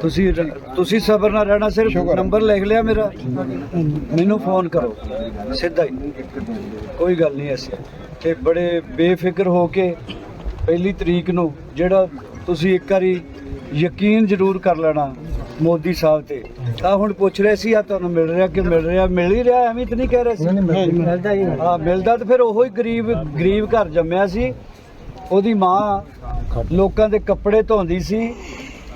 ਤੁਸੀਂ ਤੁਸੀਂ ਸਬਰ ਨਾਲ ਰਹਿਣਾ ਸਿਰਫ। ਨੰਬਰ ਲਿਖ ਲਿਆ ਮੇਰਾ। ਮੈਨੂੰ ਫੋਨ ਕਰੋ। ਸਿੱਧਾ ਹੀ। ਕੋਈ ਗੱਲ ਨਹੀਂ ਐਸੀ। ਤੇ ਬੜੇ ਬੇਫਿਕਰ ਹੋ ਕੇ ਪਹਿਲੀ ਤਰੀਕ ਨੂੰ ਜਿਹੜਾ ਤੁਸੀਂ ਇੱਕ ਵਾਰੀ ਯਕੀਨ ਜ਼ਰੂਰ ਕਰ ਲੈਣਾ ਮੋਦੀ ਸਾਹਿਬ ਤੇ। ਆ ਹੁਣ ਪੁੱਛ ਰਹੇ ਸੀ ਆ ਤੁਹਾਨੂੰ ਮਿਲ ਰਿਹਾ ਕਿ ਮਿਲ ਰਿਹਾ? ਮਿਲ ਹੀ ਰਿਹਾ ਐਵੇਂ ਤਾਂ ਨਹੀਂ ਕਹਿ ਰਹੇ ਸੀ। ਮਿਲਦਾ ਹੀ ਹਾਂ ਮਿਲਦਾ ਤੇ ਫਿਰ ਉਹੋ ਹੀ ਗਰੀਬ ਗਰੀਬ ਘਰ ਜੰਮਿਆ ਸੀ। ਉਹਦੀ ਮਾਂ ਲੋਕਾਂ ਦੇ ਕੱਪੜੇ ਧੋਂਦੀ ਸੀ।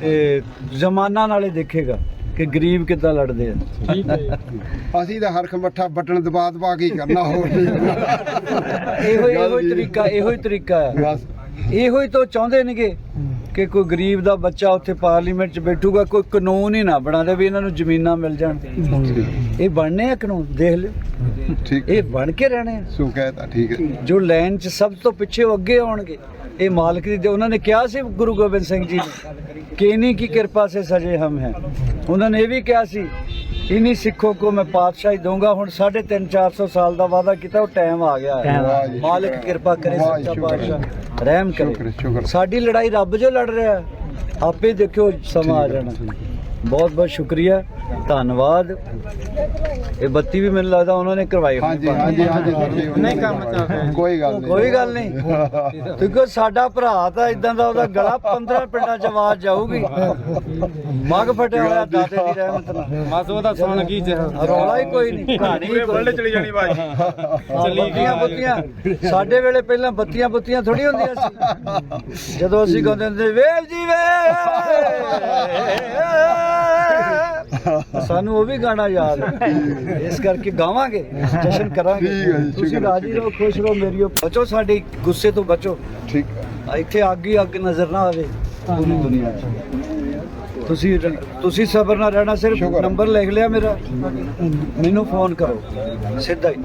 ਤੇ ਜ਼ਮਾਨਾ ਨਾਲੇ ਦੇਖੇਗਾ ਕਿ ਗਰੀਬ ਕਿੱਦਾਂ ਲੜਦੇ ਆ। ਠੀਕ ਹੈ ਅਸੀਂ ਤਾਂ ਹਰਖ ਮੱਠਾ ਬਟਨ ਦਬਾ ਦਬਾ ਕੇ ਹੀ ਕਰਨਾ ਹੋਰ ਨਹੀਂ ਇਹੋ ਇਹੋ ਹੀ ਤਰੀਕਾ ਇਹੋ ਹੀ ਤਰੀਕਾ ਹੈ। ਬਸ। ਇਹੋ ਹੀ ਤਾਂ ਚਾਹੁੰਦੇ ਨੇਗੇ ਕਿ ਕੋਈ ਗਰੀਬ ਦਾ ਬੱਚਾ ਉੱਥੇ ਪਾਰਲੀਮੈਂਟ 'ਚ ਬੈਠੂਗਾ ਕੋਈ ਕਾਨੂੰਨ ਹੀ ਨਾ ਬਣਾ ਦੇ ਵੀ ਇਹਨਾਂ ਨੂੰ ਜ਼ਮੀਨਾਂ ਮਿਲ ਜਾਣ। ਇਹ ਬਣਨੇ ਆ ਕਾਨੂੰਨ? ਦੇਖ ਲਿਓ। ਇਹ ਬਣ ਕੇ ਰਹਿਣੇ ਸੋ ਕਹਿਤਾ ਠੀਕ ਹੈ। ਜੋ ਲਾਈਨ 'ਚ ਸਭ ਤੋਂ ਪਿੱਛੇ ਅੱਗੇ ਆਉਣਗੇ ਇਹ ਮਾਲਕ ਦੀ ਉਹਨਾਂ ਨੇ ਕਿਹਾ ਸੀ ਗੁਰੂ ਗੋਬਿੰਦ ਸਿੰਘ ਜੀ ਨੇ ਕਿਨੀ ਕੀ ਕਿਰਪਾ ਸੇ ਸਜੇ ਹਮ ਹੈ। ਉਹਨਾਂ ਨੇ ਇਹ ਵੀ ਕਿਹਾ ਸੀ ਇਨੀ ਸਿੱਖੋ ਕੋ ਮੈਂ ਪਾਤਸ਼ਾਹੀ ਦਊਂਗਾ। ਹੁਣ 3.5 400 ਸਾਲ ਦਾ ਵਾਅਦਾ ਕੀਤਾ ਉਹ ਟਾਈਮ ਆ ਗਿਆ। ਮਾਲਕ ਕਿਰਪਾ ਕਰੇ ਸੱਚਾ ਪਾਤਸ਼ਾਹ। ਰਹਿਮ ਕਰੇ ਸ਼ੁਕਰ। ਸਾਡੀ ਲੜਾਈ ਰੱਬ ਜੋ ਲੜ ਰਿਹਾ। ਆਪੇ ਦੇਖਿਓ ਸਮਾਂ ਆ ਜਾਣਾ ਬਹੁਤ ਬਹੁਤ ਸ਼ੁਕਰੀਆ ਧੰਨਵਾਦ। ਇਹ ਬੱਤੀ ਵੀ ਮੈਨੂੰ ਲੱਗਦਾ ਉਹਨਾਂ ਨੇ ਕਰਵਾਈ ਹੋਣੀ ਹਾਂਜੀ। ਹਾਂਜੀ ਹਾਂਜੀ ਨਹੀਂ ਕੰਮ ਚੱਲ ਰਿਹਾ। ਕੋਈ ਗੱਲ ਨਹੀਂ। ਕੋਈ ਗੱਲ ਨਹੀਂ। ਕਿਉਂਕਿ ਸਾਡਾ ਭਰਾ ਤਾਂ ਇਦਾਂ ਦਾ ਉਹਦਾ ਗਲਾ 15 ਪਿੰਡਾਂ ਚ ਆਵਾਜ਼ ਜਾਊਗੀ। ਮਗ ਫਟਿਆ ਹੋਇਆ ਦਾਤੇ ਦੀ ਰਹਿਮਤ ਨਾਲ। ਬਸ ਉਹਦਾ ਸੁਣ ਕੀ ਚ ਰੌਲਾ ਹੀ ਕੋਈ ਨਹੀਂ। ਕਹਾਣੀ ਹੀ ਕੋਈ ਚਲੀ ਜਾਣੀ ਬਾਈ ਚੱਲੀ ਬੱਤੀਆਂ ਬੱਤੀਆਂ। ਸਾਡੇ ਵੇਲੇ ਪਹਿਲਾਂ ਬੱਤੀਆਂ ਬੱਤੀਆਂ ਥੋੜੀ ਹੁੰਦੀਆਂ ਸੀ। ਜਦੋਂ ਅਸੀਂ ਗਾਉਂਦੇ ਹੁੰਦੇ ਵੇਲ ਜੀ ਵੇ ਸਾਨੂੰ ਉਹ ਵੀ ਗਾਣਾ ਯਾਦ ਹੈ। ਇਸ ਕਰਕੇ ਗਾਵਾਂਗੇ ਜਸ਼ਨ ਕਰਾਂਗੇ। ਠੀਕ ਹੈ ਜੀ, ਤੁਸੀਂ ਸ਼ੁਕਰ ਰਾਜੀ ਰਹੋ ਖੁਸ਼ ਰਹੋ ਮੇਰੀਓ ਬਚੋ ਸਾਡੇ ਗੁੱਸੇ ਤੋਂ ਬਚੋ। ਠੀਕ ਹੈ। ਆ ਇੱਥੇ ਅੱਗ ਹੀ ਅੱਗ ਨਜ਼ਰ ਨਾ ਆਵੇ। ਪੂਰੀ ਦੁਨੀਆ 'ਚ। ਤੁਸੀਂ ਤੁਸੀਂ ਸਬਰ ਨਾਲ ਰਹਿਣਾ ਸਿਰਫ ਸ਼ੁਕਰ। ਨੰਬਰ ਲਿਖ ਲਿਆ ਮੇਰਾ। ਮੈਨੂੰ ਫੋਨ ਕਰੋ। ਸਿੱਧਾ ਹੀ।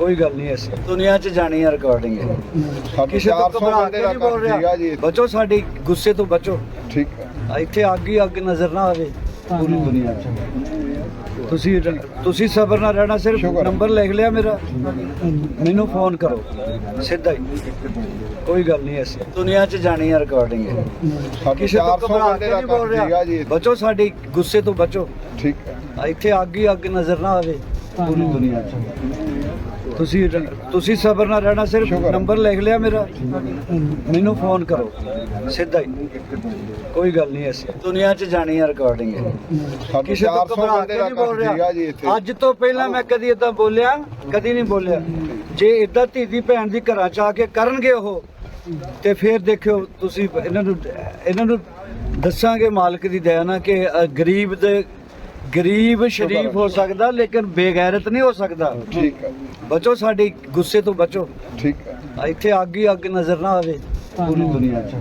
ਕੋਈ ਗੱਲ ਨਹੀਂ ਐਸੀ। ਦੁਨੀਆ 'ਚ ਜਾਣੀ ਹੈ ਰਿਕਾਰਡਿੰਗ ਸਾਡੇ ਕਿਸੇ ਤੋਂ 400 ਘਬਰਾ ਬੰਦੇ ਕੇ ਦਾ ਨਹੀਂ ਬੋਲ ਜੀ। ਰਿਹਾ ਬਚੋ ਸਾਡੇ ਗੁੱਸੇ ਤੋਂ ਬਚੋ। ਠੀਕ ਹੈ ਆ ਇੱਥੇ ਅੱਗ ਹੀ ਅੱਗ ਨਜ਼ਰ ਨਾ ਆਵੇ ਪੂਰੀ ਦੁਨੀਆ 'ਚ। ਤੁਸੀਂ ਤੁਸੀਂ ਸਬਰ ਨਾਲ ਰਹਿਣਾ ਸਿਰਫ ਸ਼ੁਕਰ ਹੈ। ਨੰਬਰ ਲਿਖ ਲਿਆ ਮੇਰਾ। ਮੈਨੂੰ ਫੋਨ ਕਰੋ। ਸਿੱਧਾ ਹੀ। ਕੋਈ ਗੱਲ ਨਹੀਂ ਐਸੀ। ਦੁਨੀਆ 'ਚ ਜਾਣੀ ਹੈ ਰਿਕਾਰਡਿੰਗ ਸਾਡੇ ਕਿਸੇ ਤੋਂ 400 ਘਬਰਾ ਬੰਦੇ ਕੇ ਦਾ ਨਹੀਂ ਬੋਲ ਰਿਹਾ। ਜੀ। ਬਚੋ ਸਾਡੇ ਗੁੱਸੇ ਤੋਂ ਬਚੋ। ਠੀਕ ਹੈ ਆ ਇੱਥੇ ਅੱਗ ਹੀ ਅੱਗ ਨਜ਼ਰ ਨਾ ਆਵੇ। ਪੂਰੀ ਦੁਨੀਆ 'ਚ। ਤੁਸੀਂ ਤੁਸੀਂ ਸਬਰ ਨਾਲ ਰਹਿਣਾ ਸਿਰਫ। ਨੰਬਰ ਲਿਖ ਲਿਆ ਮੇਰਾ। ਮੈਨੂੰ ਫੋਨ ਕਰੋ। ਸਿੱਧਾ ਹੀ। ਕੋਈ ਗੱਲ ਨਹੀਂ ਐਸੀ। ਦੁਨੀਆ 'ਚ ਜਾਣੀ ਹੈ ਰਿਕਾਰਡਿੰਗ ਸਾਡੇ ਕਿਸੇ ਤੋਂ 400 ਘਬਰਾ ਬੰਦੇ ਕੇ ਦਾ ਨਹੀਂ ਬੋਲ ਜੀ ਰਿਹਾ। ਇੱਥੇ। ਅੱਜ ਤੋਂ ਪਹਿਲਾਂ ਮੈਂ ਕਦੀ ਇਦਾਂ ਬੋਲਿਆ ਕਦੀ ਨਹੀਂ ਬੋਲਿਆ। ਜੇ ਇਦਾਂ ਧੀ ਦੀ ਭੈਣ ਦੀ ਘਰਾਂ ਚ ਆ ਕੇ ਕਰਨਗੇ ਉਹ ਤੇ ਫਿਰ ਦੇਖਿਓ ਤੁਸੀਂ ਇਹਨਾਂ ਨੂੰ ਇਹਨਾਂ ਨੂੰ ਦੱਸਾਂਗੇ ਮਾਲਕ ਦੀ ਦਇਆ ਨਾਲ ਕਿ ਅ, ਗਰੀਬ ਦੇ ਗਰੀਬ ਸ਼ਰੀਫ ਹੋ ਸਕਦਾ ਲੇਕਿਨ ਬੇਗੈਰਤ ਨਹੀਂ ਹੋ ਸਕਦਾ। ਠੀਕ ਹੈ ਬਚੋ ਸਾਡੇ ਗੁੱਸੇ ਤੋਂ ਬਚੋ। ਠੀਕ ਹੈ ਇੱਥੇ ਅੱਗ ਹੀ ਅੱਗ ਨਜ਼ਰ ਨਾ ਆਵੇ। ਪੂਰੀ ਦੁਨੀਆ 'ਚ।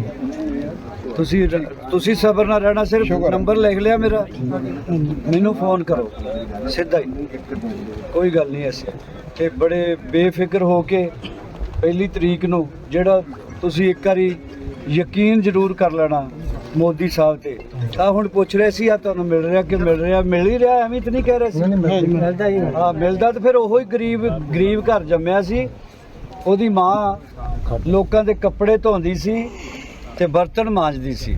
ਤੁਸੀਂ ਤੁਸੀਂ ਸਬਰ ਨਾਲ ਰਹਿਣਾ ਸਿਰਫ। ਨੰਬਰ ਲਿਖ ਲਿਆ ਮੇਰਾ। ਮੈਨੂੰ ਫੋਨ ਕਰੋ। ਸਿੱਧਾ ਹੀ। ਕੋਈ ਗੱਲ ਨਹੀਂ ਐਸੀ। ਤੇ ਬੜੇ ਬੇਫਿਕਰ ਹੋ ਕੇ ਪਹਿਲੀ ਤਰੀਕ ਨੂੰ ਜਿਹੜਾ ਤੁਸੀਂ ਇੱਕ ਵਾਰੀ ਯਕੀਨ ਜ਼ਰੂਰ ਕਰ ਲੈਣਾ। ਮੋਦੀ ਸਾਹਿਬ ਤੇ। ਆ ਹੁਣ ਪੁੱਛ ਰਹੇ ਸੀ ਆ ਤੁਹਾਨੂੰ ਮਿਲ ਰਿਹਾ ਕਿ ਮਿਲ ਰਿਹਾ? ਮਿਲ ਹੀ ਰਿਹਾ ਐਵੇਂ ਤਾਂ ਨਹੀਂ ਕਹਿ ਰਹੇ ਸੀ। ਮਿਲਦਾ ਹੀ। ਹਾਂ ਮਿਲਦਾ ਤੇ ਫਿਰ ਉਹੋ ਹੀ ਗਰੀਬ ਗਰੀਬ ਘਰ ਜੰਮਿਆ ਸੀ। ਉਹਦੀ ਮਾਂ ਲੋਕਾਂ ਦੇ ਕੱਪੜੇ ਧੋਂਦੀ ਸੀ ਤੇ ਬਰਤਨ ਮਾਂਜਦੀ ਸੀ।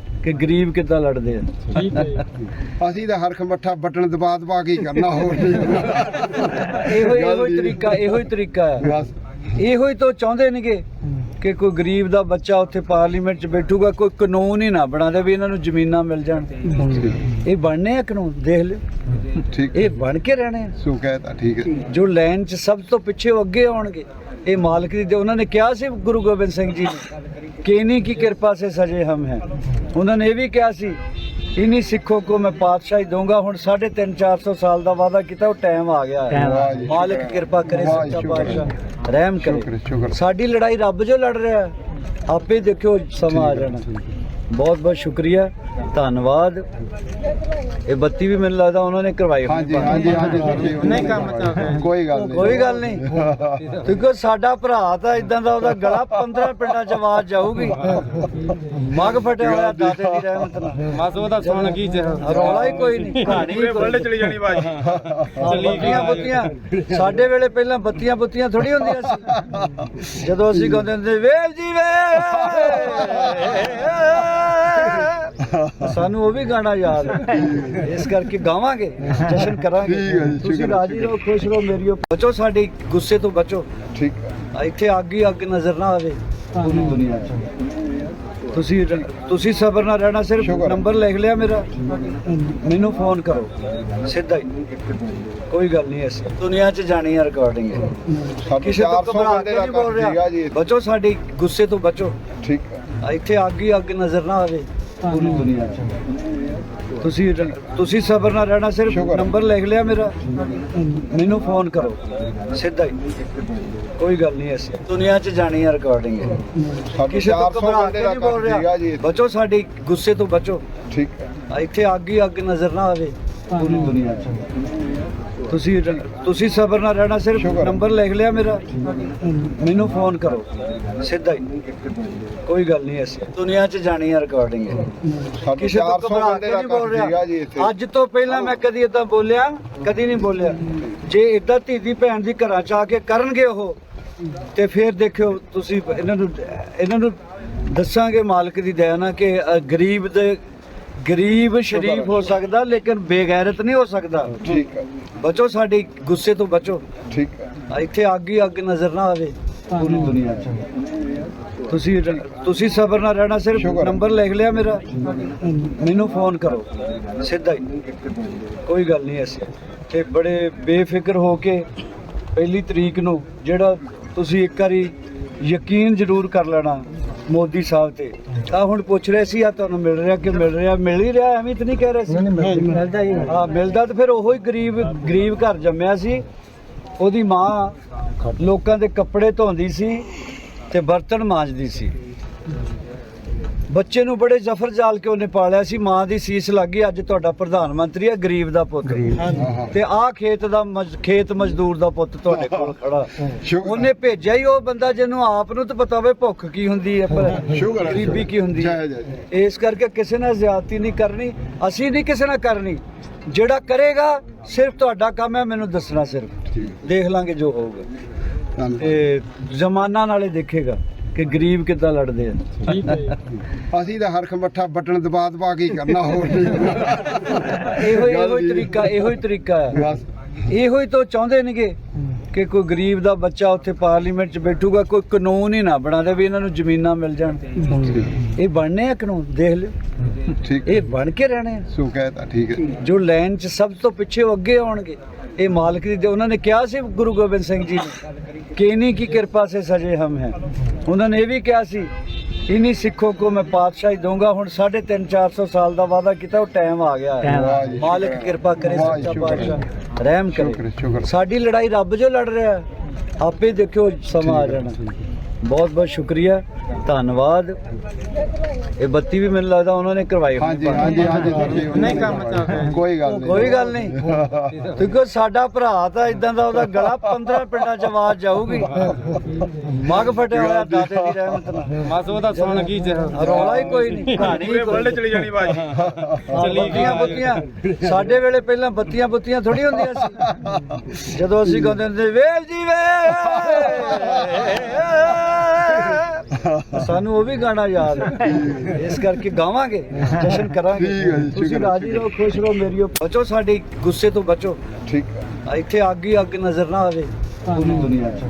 ਕਿ ਗਰੀਬ ਕਿੱਦਾਂ ਲੜਦੇ ਆ? ਅਸੀਂ ਤਾਂ ਹਰਖ ਮੱਠਾ ਬਟਨ ਦਬਾ ਦਬਾ ਕੇ ਹੀ ਕਰਨਾ ਹੋਰ ਨਹੀਂ ਇਹੋ ਹੀ- ਇਹੋ ਹੀ ਤਰੀਕਾ ਇਹੋ ਹੀ ਤਰੀਕਾ ਹੈ। ਬਸ। ਇਹੋ ਹੀ ਤਾਂ ਚਾਹੁੰਦੇ ਨੇਗੇ ਕਿ ਕੋਈ ਗਰੀਬ ਦਾ ਬੱਚਾ ਉੱਥੇ ਪਾਰਲੀਮੈਂਟ 'ਚ ਬੈਠੂਗਾ ਕੋਈ ਕਾਨੂੰਨ ਹੀ ਨਾ ਬਣਾ ਦੇ ਵੀ ਇਹਨਾਂ ਨੂੰ ਜ਼ਮੀਨਾਂ ਮਿਲ ਜਾਣ। ਇਹ ਬਣਨੇ ਆ ਕਾਨੂੰਨ ਦੇਖ ਲਿਓ। ਠੀਕ ਇਹ ਬਣ ਕੇ ਰਹਿਣੇ ਆ। ਸੋ ਕਹਿਤਾ ਠੀਕ ਹੈ। ਜੋ ਲਾਈਨ 'ਚ ਸਭ ਤੋਂ ਪਿੱਛੇ ਉਹ ਅੱਗੇ ਆਉਣਗੇ। ਇਹ ਮਾਲਕ ਦੀ ਉਹਨਾਂ ਨੇ ਕਿਹਾ ਸੀ ਗੁਰੂ ਗੋਬਿੰਦ ਸਿੰਘ ਜੀ ਨੇ ਕਿਨੀ ਕੀ ਕਿਰਪਾ ਸੇ ਸਜੇ ਹਮ ਹੈ। ਉਹਨਾਂ ਨੇ ਇਹ ਵੀ ਕਿਹਾ ਸੀ ਇਨੀ ਸਿੱਖੋ ਕੋ ਮੈਂ ਪਾਤਸ਼ਾਹੀ ਦਊਂਗਾ। ਹੁਣ 3.5 400 ਸਾਲ ਦਾ ਵਾਅਦਾ ਕੀਤਾ ਉਹ ਟਾਈਮ ਆ ਗਿਆ ਹੈ। ਮਾਲਕ ਕਿਰਪਾ ਕਰੇ ਸੱਚਾ ਪਾਤਸ਼ਾਹ ਰਹਿਮ ਕਰੇ। ਸਾਡੀ ਲੜਾਈ ਰੱਬ ਜੋ ਲੜ ਰਿਹਾ ਆਪੇ ਦੇਖਿਓ ਸਮਾਂ ਆ ਜਾਣਾ। ਬਹੁਤ ਬਹੁਤ ਸ਼ੁਕਰੀਆ ਧੰਨਵਾਦ। ਇਹ ਬੱਤੀ ਵੀ ਮੈਨੂੰ ਲੱਗਦਾ ਉਹਨਾਂ ਨੇ ਕਰਵਾਈ ਹੋਣੀ। ਹਾਂਜੀ ਹਾਂਜੀ ਹਾਂਜੀ ਨਹੀਂ ਕੰਮ ਚੱਲ ਰਿਹਾ। ਕੋਈ ਗੱਲ ਨਹੀਂ। ਕੋਈ ਗੱਲ ਨਹੀਂ। ਕਿਉਂਕਿ ਸਾਡਾ ਭਰਾ ਤਾਂ ਇਦਾਂ ਦਾ ਉਹਦਾ ਗਲਾ 15 ਪਿੰਡਾਂ ਚ ਆਵਾਜ਼ ਜਾਊਗੀ। ਮੱਗ ਫਟਿਆ ਹੋਇਆ ਦਾਤੇ ਦੀ ਰਹਿਮਤ ਨਾਲ। ਬਸ ਉਹਦਾ ਸੁਣ ਕੀ ਚ ਰੌਲਾ ਹੀ ਕੋਈ ਨਹੀਂ। ਕਹਾਣੀ ਹੀ ਕੋਈ ਚਲੀ ਜਾਣੀ ਬਾਜੀ ਚੱਲੀ ਬੱਤੀਆਂ ਬੁੱਤੀਆਂ। ਸਾਡੇ ਵੇਲੇ ਪਹਿਲਾਂ ਬੱਤੀਆਂ ਬੁੱਤੀਆਂ ਥੋੜੀ ਹੁੰਦੀਆਂ ਸੀ। ਜਦੋਂ ਅਸੀਂ ਗਾਉਂਦੇ ਹੁੰਦੇ ਵੇਲ ਜੀ ਵੇ ਸਾਨੂੰ ਉਹ ਵੀ ਗਾਣਾ ਯਾਦ ਹੈ। ਇਸ ਕਰਕੇ ਗਾਵਾਂਗੇ ਜਸ਼ਨ ਕਰਾਂਗੇ। ਠੀਕ ਹੈ ਜੀ, ਤੁਸੀਂ ਸ਼ੁਕਰ ਹੈ, ਰਾਜੀ ਰਹੋ ਖੁਸ਼ ਰਹੋ ਮੇਰੀਓ ਬਚੋ ਸਾਡੀ ਗੁੱਸੇ ਤੋਂ ਬਚੋ। ਠੀਕ। ਹੈ ਇੱਥੇ ਅੱਗ ਹੀ ਅੱਗ ਨਜ਼ਰ ਨਾ ਆਵੇ ਪੂਰੀ ਦੁਨੀਆ 'ਚ। ਤੁਸੀਂ ਤੁਸੀਂ ਸਬਰ ਨਾਲ ਰਹਿਣਾ ਸਿਰਫ ਸ਼ੁਕਰ ਹੈ। ਨੰਬਰ ਲਿਖ ਲਿਆ ਮੇਰਾ। ਮੈਨੂੰ ਫੋਨ ਕਰੋ ਸਿੱਧਾ ਹੀ। ਕੋਈ ਗੱਲ ਨਹੀਂ ਐਸੀ ਦੁਨੀਆ 'ਚ ਜਾਣੀ ਹੈ ਰਿਕਾਰਡਿੰਗ ਸਾਡੇ ਕਿਸੇ ਤੋਂ 400 ਘਬਰਾ ਬੰਦੇ ਕੇ ਦਾ ਨਹੀਂ ਬੋਲ ਕੰਮ ਸੀਗਾ ਜੀ। ਰਿਹਾ ਬਚੋ ਸਾਡੀ ਗੁੱਸੇ ਤੋਂ ਬਚੋ। ਠੀਕ। ਹੈ ਇੱਥੇ ਅੱਗ ਹੀ ਅੱਗ ਨਜ਼ਰ ਨਾ ਆਵੇ। ਪੂਰੀ ਦੁਨੀਆ 'ਚ। ਤੁਸੀਂ ਤੁਸੀਂ ਸਬਰ ਨਾਲ ਰਹਿਣਾ ਸਿਰਫ ਹੈ। ਨੰਬਰ ਲਿਖ ਲਿਆ ਮੇਰਾ। ਮੈਨੂੰ ਫੋਨ ਕਰੋ। ਸਿੱਧਾ ਹੀ। ਕੋਈ ਗੱਲ ਨਹੀਂ ਐਸੀ। ਦੁਨੀਆ 'ਚ ਜਾਣੀ ਹੈ ਰਿਕਾਰਡਿੰਗ ਸਾਡੇ ਕਿਸੇ ਤੋਂ 400 ਘਬਰਾ ਕੇ ਨਹੀਂ ਬੋਲ ਰਿਹਾ। ਬਚੋ ਸਾਡੀ ਗੁੱਸੇ ਤੋਂ ਬਚੋ। ਠੀਕ ਹੈ। ਇੱਥੇ ਅੱਗ ਹੀ ਅੱਗ ਨਜ਼ਰ ਨਾ ਆਵੇ। ਪੂਰੀ ਦੁਨੀਆ 'ਚ। ਤੁਸੀਂ ਤੁਸੀਂ ਸਬਰ ਨਾਲ ਰਹਿਣਾ ਸਿਰਫ ਹੈ। ਨੰਬਰ ਲਿਖ ਲਿਆ ਮੇਰਾ। ਮੈਨੂੰ ਫੋਨ ਕਰੋ। ਸਿੱਧਾ ਹੀ। ਕੋਈ ਗੱਲ ਨਹੀਂ ਐਸੀ। ਦੁਨੀਆ 'ਚ ਜਾਣੀ ਹੈ। ਰਿਕਾਰਡਿੰਗ ਸਾਡੇ ਕਿਸੇ ਤੋਂ 400 ਘਬਰਾ ਕੇ ਨਹੀਂ ਬੋਲ ਰਿਹਾ। ਅੱਜ ਤੋਂ ਪਹਿਲਾਂ ਮੈਂ ਕਦੀ ਇਦਾਂ ਬੋਲਿਆ ਕਦੀ ਨਹੀਂ ਬੋਲਿਆ। ਜੇ ਇਦਾਂ ਧੀ ਦੀ ਭੈਣ ਦੀ ਘਰਾਂ ਚ ਆ ਕੇ ਕਰਨਗੇ ਉਹ ਤੇ ਫਿਰ ਦੇਖਿਓ ਤੁਸੀਂ ਇਹਨਾਂ ਨੂੰ ਇਹਨਾਂ ਨੂੰ ਦੱਸਾਂਗੇ ਮਾਲਕ ਦੀ ਦਇਆ ਨਾਲ ਕਿ ਗਰੀਬ ਦੇ ਗਰੀਬ ਸ਼ਰੀਫ ਹੋ ਸਕਦਾ ਲੇਕਿਨ ਬੇਗੈਰਤ ਨਹੀਂ ਹੋ ਸਕਦਾ। ਠੀਕ ਹੈ। ਬਚੋ ਸਾਡੀ ਗੁੱਸੇ ਤੋਂ ਬਚੋ। ਠੀਕ ਹੈ। ਇੱਥੇ ਅੱਗ ਹੀ ਅੱਗ ਨਜ਼ਰ ਨਾ ਆਵੇ। ਪੂਰੀ ਦੁਨੀਆ 'ਚ। ਤੁਸੀਂ ਤੁਸੀਂ ਸਬਰ ਨਾਲ ਰਹਿਣਾ ਸਿਰਫ। ਨੰਬਰ ਲਿਖ ਲਿਆ ਮੇਰਾ। ਮੈਨੂੰ ਫੋਨ ਕਰੋ। ਸਿੱਧਾ ਹੀ। ਕੋਈ ਗੱਲ ਨਹੀਂ ਐਸੀ। ਤੇ ਬੜੇ ਬੇਫਿਕਰ ਹੋ ਕੇ ਪਹਿਲੀ ਤਰੀਕ ਨੂੰ ਜਿਹੜਾ ਤੁਸੀਂ ਇੱਕ ਵਾਰੀ ਯਕੀਨ ਜ਼ਰੂਰ ਕਰ ਲੈਣਾ। ਮੋਦੀ ਸਾਹਿਬ ਤੇ। ਆ ਹੁਣ ਪੁੱਛ ਰਹੇ ਸੀ ਆ ਤੁਹਾਨੂੰ ਮਿਲ ਰਿਹਾ ਕਿ ਮਿਲ ਰਿਹਾ? ਮਿਲ ਹੀ ਰਿਹਾ ਐਵੇਂ ਤਾਂ ਨਹੀਂ ਕਹਿ ਰਹੇ ਸੀ। ਮਿਲਦਾ ਹੀ ਹਾਂ ਮਿਲਦਾ ਤੇ ਫਿਰ ਉਹੋ ਹੀ ਗਰੀਬ ਗਰੀਬ ਘਰ ਜੰਮਿਆ ਸੀ। ਉਹਦੀ ਮਾਂ ਲੋਕਾਂ ਦੇ ਕੱਪੜੇ ਧੋਂਦੀ ਸੀ ਤੇ ਬਰਤਨ ਮਾਂਜਦੀ ਸੀ। ਬੱਚੇ ਨੂੰ ਬੜੇ ਜ਼ਫਰ ਜਾਲ ਕੇ ਉਹਨੇ ਪਾਲਿਆ ਸੀ ਮਾਂ ਦੀ ਸੀਸ ਲੱਗੀ ਅੱਜ ਤੁਹਾਡਾ ਪ੍ਰਧਾਨ ਮੰਤਰੀ ਹੈ ਗਰੀਬ ਦਾ ਪੁੱਤ। ਤੇ ਆਹ ਖੇਤ ਦਾ ਖੇਤ ਮਜ਼ਦੂਰ ਦਾ ਪੁੱਤ ਤੁਹਾਡੇ ਕੋਲ ਖੜਾ। ਉਹਨੇ ਭੇਜਿਆ ਹੀ ਉਹ ਬੰਦਾ ਜਿਹਨੂੰ ਆਪ ਨੂੰ ਤਾਂ ਪਤਾ ਹੋਵੇ ਭੁੱਖ ਕੀ ਹੁੰਦੀ ਹੈ ਪਰ ਗਰੀਬੀ ਕੀ ਹੁੰਦੀ ਹੈ। ਇਸ ਕਰਕੇ ਕਿਸੇ ਨਾਲ ਜ਼ਿਆਦਤੀ ਨਹੀਂ ਕਰਨੀ ਅਸੀਂ ਨਹੀਂ ਕਿਸੇ ਨਾਲ ਕਰਨੀ। ਜਿਹੜਾ ਕਰੇਗਾ ਸਿਰਫ ਤੁਹਾਡਾ ਕੰਮ ਹੈ ਮੈਨੂੰ ਦੱਸਣਾ ਸਿਰਫ। ਦੇਖ ਲਾਂਗੇ ਜੋ ਹੋਊਗਾ। ਤੇ ਜ਼ਮਾਨਾ ਨਾਲੇ ਦੇਖੇਗਾ। ਕਿ ਗਰੀਬ ਕਿੱਦਾਂ ਲੜਦੇ ਆ? ਠੀਕ ਹੈ। ਅਸੀਂ ਤਾਂ ਹਰਖ ਮੱਠਾ ਬਟਨ ਦਬਾ ਦਬਾ ਕੇ ਹੀ ਕਰਨਾ ਹੋਰ ਨਹੀਂ। ਇਹੋ ਹੀ ਇਹੋ ਹੀ ਤਰੀਕਾ ਇਹੋ ਹੀ ਤਰੀਕਾ ਹੈ। ਬਸ। ਇਹੋ ਹੀ ਤਾਂ ਚਾਹੁੰਦੇ ਨੇਗੇ ਕਿ ਕੋਈ ਗਰੀਬ ਦਾ ਬੱਚਾ ਉੱਥੇ ਪਾਰਲੀਮੈਂਟ 'ਚ ਬੈਠੂਗਾ ਕੋਈ ਕਾਨੂੰਨ ਹੀ ਨਾ ਬਣਾ ਦੇ ਵੀ ਇਹਨਾਂ ਨੂੰ ਜ਼ਮੀਨਾਂ ਮਿਲ ਜਾਣ। ਇਹ ਬਣਨੇ ਆ ਕਾਨੂੰਨ ਦੇਖ ਲਿਓ। ਠੀਕ ਇਹ ਬਣ ਕੇ ਰਹਿਣੇ ਸੋ ਕਹਿਤਾ ਠੀਕ ਹੈ। ਜੋ ਲਾਈਨ 'ਚ ਸਭ ਤੋਂ ਪਿੱਛੇ ਉਹ ਅੱਗੇ ਆਉਣਗੇ। ਇਹ ਮਾਲਕ ਦੀ ਉਹਨਾਂ ਨੇ ਕਿਹਾ ਸੀ ਗੁਰੂ ਗੋਬਿੰਦ ਸਿੰਘ ਜੀ ਨੇ ਕਿ ਇਨੀ ਕੀ ਕਿਰਪਾ ਸੇ ਸਜੇ ਹਮ ਹੈ। ਉਹਨਾਂ ਨੇ ਇਹ ਵੀ ਕਿਹਾ ਸੀ ਇਨੀ ਸਿੱਖੋ ਕੋ ਮੈਂ ਪਾਤਸ਼ਾਹੀ ਦਊਂਗਾ। ਹੁਣ 3.5 400 ਸਾਲ ਦਾ ਵਾਅਦਾ ਕੀਤਾ ਉਹ ਟਾਈਮ ਆ ਗਿਆ ਹੈ। ਮਾਲਕ ਕਿਰਪਾ ਕਰੇ ਸੱਚਾ ਪਾਤਸ਼ਾਹ ਰਹਿਮ ਕਰੇ। ਸਾਡੀ ਲੜਾਈ ਰੱਬ ਜੋ ਲੜ ਰਿਹਾ ਆਪੇ ਦੇਖਿਓ ਸਮਾਂ ਆ ਜਾਣਾ। ਬਹੁਤ ਬਹੁਤ ਸ਼ੁਕਰੀਆ ਧੰਨਵਾਦ। ਇਹ ਬੱਤੀ ਵੀ ਮੈਨੂੰ ਲੱਗਦਾ ਉਹਨਾਂ ਨੇ ਕਰਵਾਈ ਹੋਣੀ। ਹਾਂਜੀ ਹਾਂਜੀ ਹਾਂਜੀ ਸਰ ਜੀ ਨਹੀਂ ਕੰਮ ਚੱਲ ਰਿਹਾ। ਕੋਈ ਗੱਲ ਨਹੀਂ। ਕੋਈ ਗੱਲ ਨਹੀਂ। ਕਿਉਂਕਿ ਸਾਡਾ ਭਰਾ ਤਾਂ ਇਦਾਂ ਦਾ ਉਹਦਾ ਗਲਾ 15 ਪਿੰਡਾਂ ਚ ਆਵਾਜ਼ ਜਾਊਗੀ। ਮੱਗ ਫਟਿਆ ਹੋਇਆ ਦਾਤੇ ਦੀ ਰਹਿਮਤ ਨਾਲ। ਬਸ ਉਹਦਾ ਸੁਣ ਕੀ ਚ ਰੌਲਾ ਹੀ ਕੋਈ ਨਹੀਂ। ਕਹਾਣੀ। ਚਲੀ ਜਾਣੀ ਬਾਜੀ ਬੱਤੀਆਂ ਬੁੱਤੀਆਂ। ਸਾਡੇ ਵੇਲੇ ਪਹਿਲਾਂ ਬੱਤੀਆਂ ਬੁੱਤੀਆਂ ਥੋੜੀ ਹੁੰਦੀਆਂ ਸੀ। ਜਦੋਂ ਅਸੀਂ ਗਾਉਂਦੇ ਹੁੰਦੇ ਵੇਲ ਜੀ ਵੇ ਸਾਨੂੰ ਉਹ ਵੀ ਗਾਣਾ ਯਾਦ ਹੈ। ਇਸ ਕਰਕੇ ਗਾਵਾਂਗੇ ਜਸ਼ਨ ਕਰਾਂਗੇ। ਠੀਕ ਹੈ ਜੀ, ਤੁਸੀਂ ਸ਼ੁਕਰ ਹੈ, ਰਾਜੀ ਰਹੋ ਖੁਸ਼ ਰਹੋ ਮੇਰੀਓ ਬਚੋ ਸਾਡੀ ਗੁੱਸੇ ਤੋਂ ਬਚੋ। ਠੀਕ ਹੈ। ਇੱਥੇ ਅੱਗ ਹੀ ਅੱਗ ਨਜ਼ਰ ਨਾ ਆਵੇ ਪੂਰੀ ਦੁਨੀਆ 'ਚ।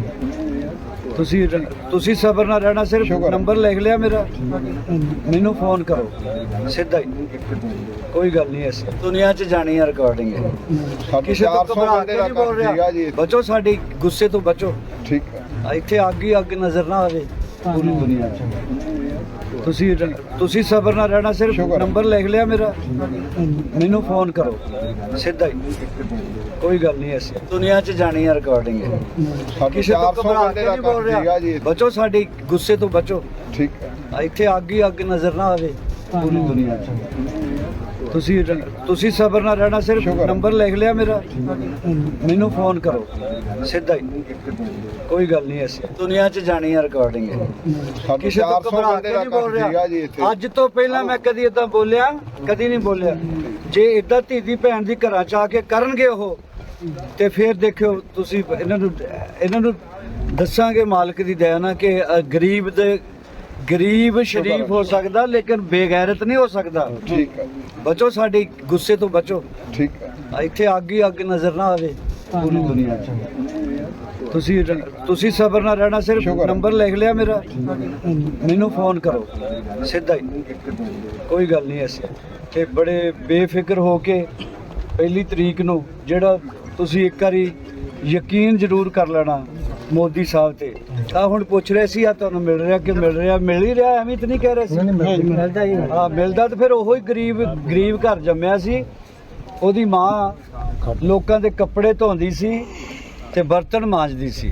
ਤੁਸੀਂ ਰ- ਤੁਸੀਂ ਸਬਰ ਨਾਲ ਰਹਿਣਾ ਸਿਰਫ ਸ਼ੁਕਰ ਹੈ। ਨੰਬਰ ਲਿਖ ਲਿਆ ਮੇਰਾ। ਮੈਨੂੰ ਫੋਨ ਕਰੋ ਸਿੱਧਾ ਹੀ। ਕੋਈ ਗੱਲ ਨਹੀਂ ਐਸੀ ਦੁਨੀਆ 'ਚ ਜਾਣੀ ਹੈ ਰਿਕਾਰਡਿੰਗ ਸਾਡੇ ਕਿਸੇ ਤੋਂ 400 ਘਬਰਾ ਬੰਦੇ ਕੇ ਦਾ ਨਹੀਂ ਬੋਲ ਕੰਮ ਸੀਗਾ ਜੀ। ਰਿਹਾ ਇੱਥੇ। ਬਚੋ ਸਾਡੀ ਗੁੱਸੇ ਤੋਂ ਬਚੋ। ਠੀਕ ਹੈ। ਆ ਇੱਥੇ ਅੱਗ ਹੀ ਅੱਗ ਨਜ਼ਰ ਨਾ ਆਵੇ। ਪੂਰੀ ਦੁਨੀਆ 'ਚ। ਤੁਸੀਂ ਤੁਸੀਂ ਸਬਰ ਨਾਲ ਰਹਿਣਾ ਸਿਰਫ ਹੈ। ਨੰਬਰ ਲਿਖ ਲਿਆ ਮੇਰਾ। ਮੈਨੂੰ ਫੋਨ ਕਰੋ। ਸਿੱਧਾ ਹੀ। ਕੋਈ ਗੱਲ ਨਹੀਂ ਐਸੀ ਦੁਨੀਆ 'ਚ ਜਾਣੀ ਹੈ ਰਿਕਾਰਡਿੰਗ ਸਾਡੇ ਕਿਸੇ ਤੋਂ 400 ਘਬਰਾ ਬੰਦੇ ਕੇ ਦਾ ਨਹੀਂ ਬੋਲ ਕੰਮ ਸੀਗਾ ਜੀ। ਬਚੋ ਸਾਡੀ ਗੁੱਸੇ ਤੋਂ ਬਚੋ। ਠੀਕ ਹੈ। ਆ ਇੱਥੇ ਅੱਗ ਹੀ ਅੱਗ ਨਜ਼ਰ ਨਾ ਆਵੇ। ਪੂਰੀ ਦੁਨੀਆ 'ਚ। ਤੁਸੀਂ ਤੁਸੀਂ ਸਬਰ ਨਾਲ ਰਹਿਣਾ ਸਿਰਫ। ਨੰਬਰ ਲਿਖ ਲਿਆ ਮੇਰਾ। ਮੈਨੂੰ ਫੋਨ ਕਰੋ। ਸਿੱਧਾ ਹੀ। ਕੋਈ ਗੱਲ ਨਹੀਂ ਐਸੀ। ਦੁਨੀਆ 'ਚ ਜਾਣੀ ਹੈ। ਰਿਕਾਰਡਿੰਗ ਕਿਸੇ ਤੋਂ 400 ਘਬਰਾ ਕੇ ਨਹੀਂ ਬੋਲ ਰਿਹਾ। ਅੱਜ ਤੋਂ ਪਹਿਲਾਂ ਮੈਂ ਕਦੀ ਇਦਾਂ ਬੋਲਿਆ ਕਦੀ ਨਹੀਂ ਬੋਲਿਆ। ਜੇ ਇਦਾਂ ਧੀ ਦੀ ਭੈਣ ਦੀ ਘਰਾਂ ਚ ਆ ਕੇ ਕਰਨਗੇ ਉਹ ਤੇ ਫਿਰ ਦੇਖਿਓ ਤੁਸੀਂ ਇਹਨਾਂ ਨੂੰ ਇਹਨਾਂ ਨੂੰ ਦੱਸਾਂਗੇ ਮਾਲਕ ਦੀ ਦਇਆ ਨਾਲ ਕਿ ਗਰੀਬ ਦੇ ਗਰੀਬ ਸ਼ਰੀਫ ਹੋ ਸਕਦਾ ਲੇਕਿਨ ਬੇਗੈਰਤ ਨਹੀਂ ਹੋ ਸਕਦਾ। ਠੀਕ ਹੈ ਬਚੋ ਸਾਡੀ ਗੁੱਸੇ ਤੋਂ ਬਚੋ। ਠੀਕ ਹੈ ਇੱਥੇ ਅੱਗ ਹੀ ਅੱਗ ਨਜ਼ਰ ਨਾ ਆਵੇ। ਪੂਰੀ ਦੁਨੀਆ 'ਚ। ਤੁਸੀਂ ਤੁਸੀਂ ਸਬਰ ਨਾਲ ਰਹਿਣਾ ਸਿਰਫ। ਨੰਬਰ ਲਿਖ ਲਿਆ ਮੇਰਾ। ਮੈਨੂੰ ਫੋਨ ਕਰੋ। ਸਿੱਧਾ ਹੀ। ਕੋਈ ਗੱਲ ਨਹੀਂ ਐਸੀ। ਤੇ ਬੜੇ ਬੇਫਿਕਰ ਹੋ ਕੇ ਪਹਿਲੀ ਤਰੀਕ ਨੂੰ ਜਿਹੜਾ ਤੁਸੀਂ ਇੱਕ ਵਾਰੀ ਯਕੀਨ ਜ਼ਰੂਰ ਕਰ ਲੈਣਾ। ਮੋਦੀ ਸਾਹਿਬ ਤੇ। ਆ ਹੁਣ ਪੁੱਛ ਰਹੇ ਸੀ ਆ ਤੁਹਾਨੂੰ ਮਿਲ ਰਿਹਾ ਕਿ ਮਿਲ ਰਿਹਾ? ਮਿਲ ਹੀ ਰਿਹਾ ਐਵੇਂ ਤਾਂ ਨਹੀਂ ਕਹਿ ਰਹੇ ਸੀ। ਮਿਲਦਾ ਹੀ ਹਾਂ ਮਿਲਦਾ ਤੇ ਫਿਰ ਉਹੋ ਹੀ ਗਰੀਬ ਗਰੀਬ ਘਰ ਜੰਮਿਆ ਸੀ। ਉਹਦੀ ਮਾਂ ਲੋਕਾਂ ਦੇ ਕੱਪੜੇ ਧੋਂਦੀ ਸੀ ਤੇ ਬਰਤਨ ਮਾਂਜਦੀ ਸੀ।